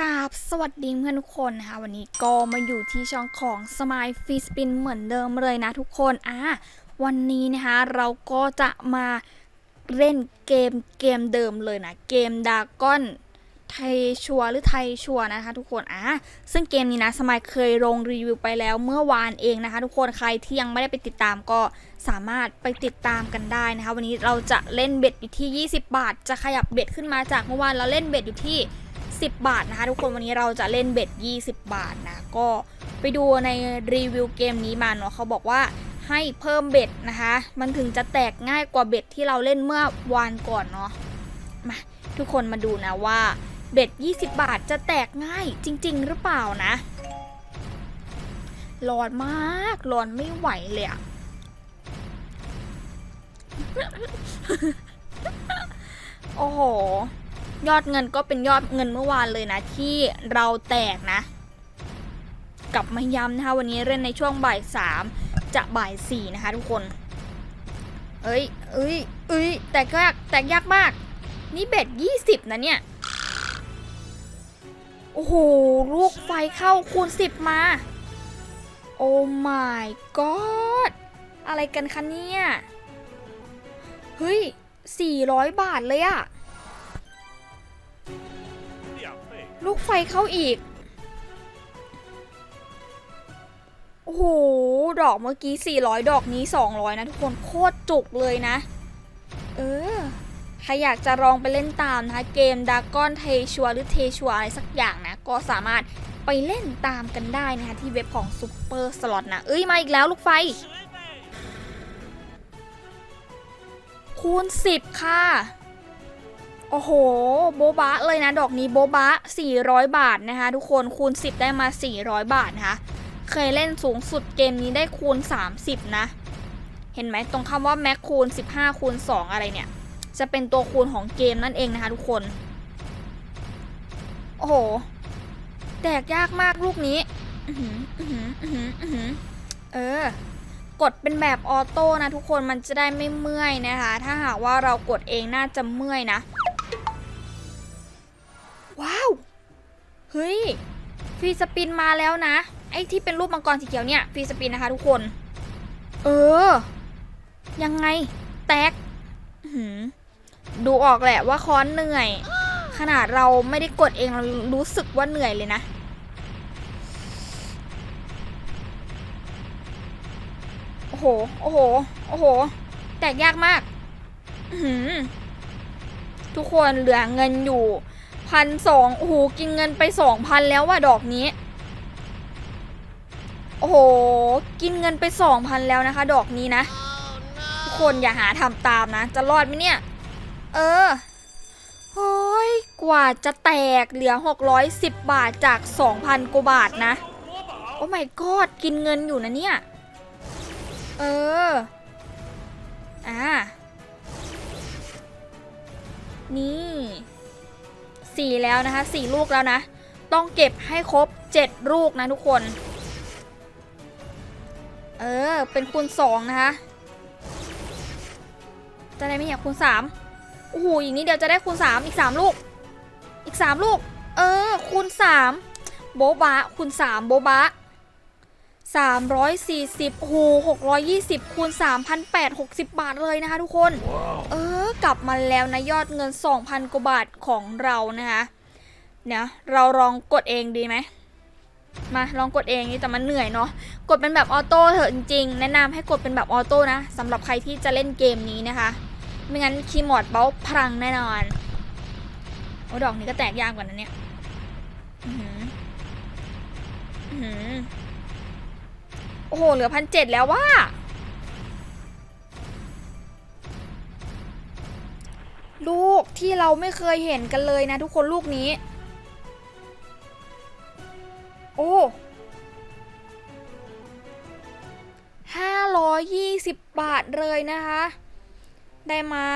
ราบสวัสดีเพื่อนทุกคนนะคะ วันนี้ก็มาอยู่ที่ช่องของ Smile f i s p i n เหมือนเดิมเลยนะทุกคนอะวันนี้นะคะเราก็จะมาเล่นเกมเกมเดิมเลยนะเกมดาก้อนไทยชัวหรือไทยชัวนะคะทุกคนอะซึ่งเกมนี้นะสมายเคยลงรีวิวไปแล้วเมื่อวานเองนะคะ ทุกคนใครที่ยังไม่ได้ไปติดตามก็สามารถไปติดตามกันได้นะคะ วันนี้เราจะเล่นเบ็ดอยู่ที่ 20 บาท จะขยับเบ็ดขึ้นมาจากเมื่อวานเราเล่นเบ็ดอยู่ที่ 10 บาทนะคะ ทุกคนวันนี้เราจะเล่นเบ็ด 20 บาทนะ ก็ไปดูในรีวิวเกมนี้มาเนาะเขาบอกว่าให้เพิ่มเบ็ดนะคะ มันถึงจะแตกง่ายกว่าเบ็ดที่เราเล่นเมื่อวานก่อนเนาะมาทุกคนมาดูนะว่าเบ็ด 20 บาทจะแตกง่ายจริง ๆ หรือเปล่านะร้อนมากร้อนไม่ไหวเลยอะโอ้โห ยอดเงินก็เป็นยอดเงินเมื่อวานเลยนะ ที่เราแตกนะ กลับมาย้ำนะคะวันนี้เล่นในช่วงบ่ายสามจะบ่ายสี่นะคะทุกคน เอ้ยเอ้ยเอ้ยแตกยากแตกยากมาก นี่เบ็ดยี่สิบนะเนี่ย โอ้โห ลูกไฟเข้าคูณสิบมา โอ้ my god อะไรกันคะเนี่ย เฮ้ย400บาทเลยอะ ลูกไฟเข้าอีก โอ้โห ดอกเมื่อกี้ 400 ดอกนี้ 200 นะทุกคน โคตรจุกเลยนะ เออ ใครอยากจะลองไปเล่นตามนะคะ เกมดากอนเทชัวหรือเทชัวอะไรสักอย่างนะ ก็สามารถไปเล่นตามกันได้นะคะ ที่เว็บของ Super Slot นะ เอ้ย มาอีกแล้วลูกไฟ คูณ 10 ค่ะ โอ้โห โบบะเลยนะดอกนี้โบบะ 400 บาทนะคะ ทุกคนคูณ 10 ได้มา 400 บาทนะคะ เคยเล่นสูงสุดเกมนี้ได้คูณ 30 นะ เห็นไหมตรงคำว่าแม็กคูณ 15 คูณ 2 อะไรเนี่ย จะเป็นตัวคูณของเกมนั่นเองนะคะทุกคน โอ้โห แตกยากมากลูกนี้เออ กดเป็นแบบออโต้นะทุกคนมันจะได้ไม่เมื่อยนะคะ ถ้าหากว่าเรากดเองน่าจะเมื่อยนะ ว้าว เฮ้ย ฟรีสปินมาแล้วนะ ไอ้ที่เป็นรูปมังกรสีเขียวเนี่ย ฟรีสปินนะคะทุกคน เออ ยังไง แตกดูออกแหละว่าค้อนเหนื่อย ขนาดเราไม่ได้กดเองเรารู้สึกว่าเหนื่อยเลยนะ โอ้โห โอ้โห โอ้โห แตกยากมาก ทุกคนเหลือเงินอยู่ พันสองโอ้โหกินเงินไปสองพันแล้วว่ะดอกนี้ โอ้โห กินเงินไปสองพันแล้วนะคะ ดอกนี้นะ ทุกคนอย่าหาทำตามนะ จะรอดไหมเนี่ย เออโอ้ยกว่าจะแตกเหลือ 610 บาทจาก 2,000กว่าบาทนะ โอ้ my god กินเงินอยู่นะเนี่ย เออ อ่า นี่ สี่แล้วนะคะสี่ลูกแล้วนะ ต้องเก็บให้ครบเจ็ดลูกนะทุกคน เออ เป็นคูณสองนะคะ จะได้ไม่อยากคูณสามโอ้โหอย่างนี้เดี๋ยวจะได้คูณสามอีกสามลูก อีกสามลูก เออ คูณสามโบบะคูณสามโบบะ340โอ้โห620คูณ3,860 บาทเลยนะคะทุกคนเออ กลับมาแล้วนะยอดเงิน 2,000 กว่าบาทของเรานะคะเนี่ยเราลองกดเองดีไหมมาลองกดเองนี่แต่มันเหนื่อยเนาะกดเป็นแบบออโต้เถอะจริงๆแนะนำให้กดเป็นแบบออโต้นะสำหรับใครที่จะเล่นเกมนี้นะคะ ไม่งั้นคีย์บอร์ดเบาพลังแน่นอนโอ้ดอกนี้ก็แตกยากกว่านั้นเนี่ยอือหืออือหือโอ้โหเหลือพันเจ็ดแล้วว่า ที่เราไม่เคยเห็นกันเลยนะทุกคนลูกนี้ โอ้ห้าร้อยยี่สิบบาทเลยนะคะ ได้มา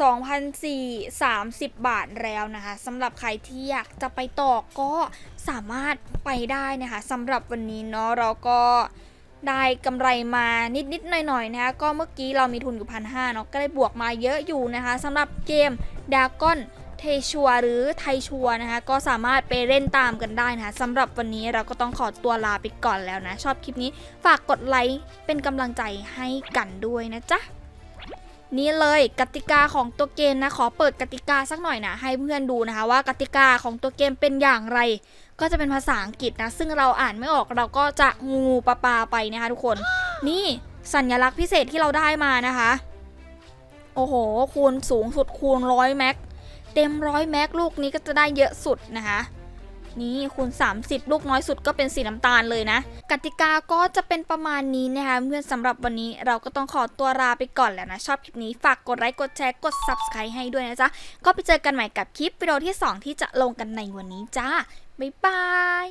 2,430 บาทแล้วนะคะสำหรับใครที่อยากจะไปต่อก็สามารถไปได้นะคะสำหรับวันนี้เนาะเราก็ ได้กำไรมานิดๆหน่อยๆนะคะก็เมื่อกี้เรามีทุนอยู่พันห้าเนาะก็ได้บวกมาเยอะอยู่นะคะสำหรับเกมดาก้อนเทชัวหรือไทชัวนะคะก็สามารถไปเล่นตามกันได้นะคะสำหรับวันนี้เราก็ต้องขอตัวลาไปก่อนแล้วนะ ชอบคลิปนี้ฝากกดไลค์เป็นกำลังใจให้กันด้วยนะจ๊ะ นี่เลยกติกาของตัวเกมนะขอเปิดกติกาสักหน่อยนะให้เพื่อนดูนะคะว่ากติกาของตัวเกมเป็นอย่างไร ก็จะเป็นภาษาอังกฤษนะซึ่งเราอ่านไม่ออกเราก็จะงูปลาปาไปนะคะทุกคน นี่สัญลักษณ์พิเศษที่เราได้มานะคะ โอ้โห คูณสูงสุดคูณร้อยแม็กเต็มร้อยแม็กลูกนี้ก็จะได้เยอะสุดนะคะ นี่คูณ 30 ลูกน้อยสุดก็เป็นสีน้ำตาลเลยนะ กติกาก็จะเป็นประมาณนี้นะคะเพื่อนสำหรับวันนี้เราก็ต้องขอตัวลาไปก่อนแล้วนะ ชอบคลิปนี้ฝากกดไลค์กดแชร์กด subscribe ให้ด้วยนะจ๊ะ ก็ไปเจอกันใหม่กับคลิปวิดีโอที่ 2 ที่จะลงกันในวันนี้จ้าบ๊ายบาย